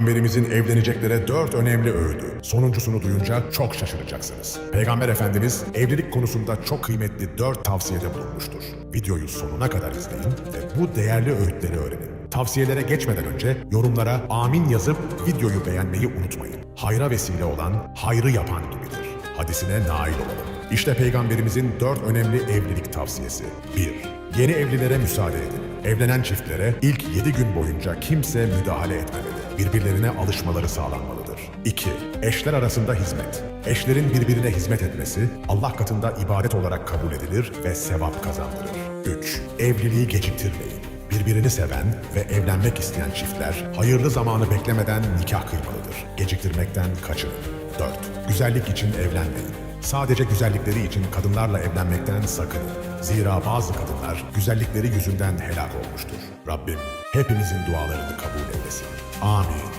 Peygamberimizin evleneceklere dört önemli öğüdü. Sonuncusunu duyunca çok şaşıracaksınız. Peygamber Efendimiz evlilik konusunda çok kıymetli dört tavsiyede bulunmuştur. Videoyu sonuna kadar izleyin ve bu değerli öğütleri öğrenin. Tavsiyelere geçmeden önce yorumlara amin yazıp videoyu beğenmeyi unutmayın. Hayra vesile olan hayrı yapan gibidir. Hadisine nail olalım. İşte Peygamberimizin dört önemli evlilik tavsiyesi. 1. Yeni evlilere müsaade edin. Evlenen çiftlere ilk 7 gün boyunca kimse müdahale etmemeli. Birbirlerine alışmaları sağlanmalıdır. 2. Eşler arasında hizmet. Eşlerin birbirine hizmet etmesi Allah katında ibadet olarak kabul edilir ve sevap kazandırır. 3. Evliliği geciktirmeyin. Birbirini seven ve evlenmek isteyen çiftler hayırlı zamanı beklemeden nikah kıymalıdır. Geciktirmekten kaçının. 4. Güzellik için evlenmeyin. Sadece güzellikleri için kadınlarla evlenmekten sakının. Zira bazı kadınlar güzellikleri yüzünden helak olmuştur. Rabbim hepimizin dualarını kabul eylesin. Amin.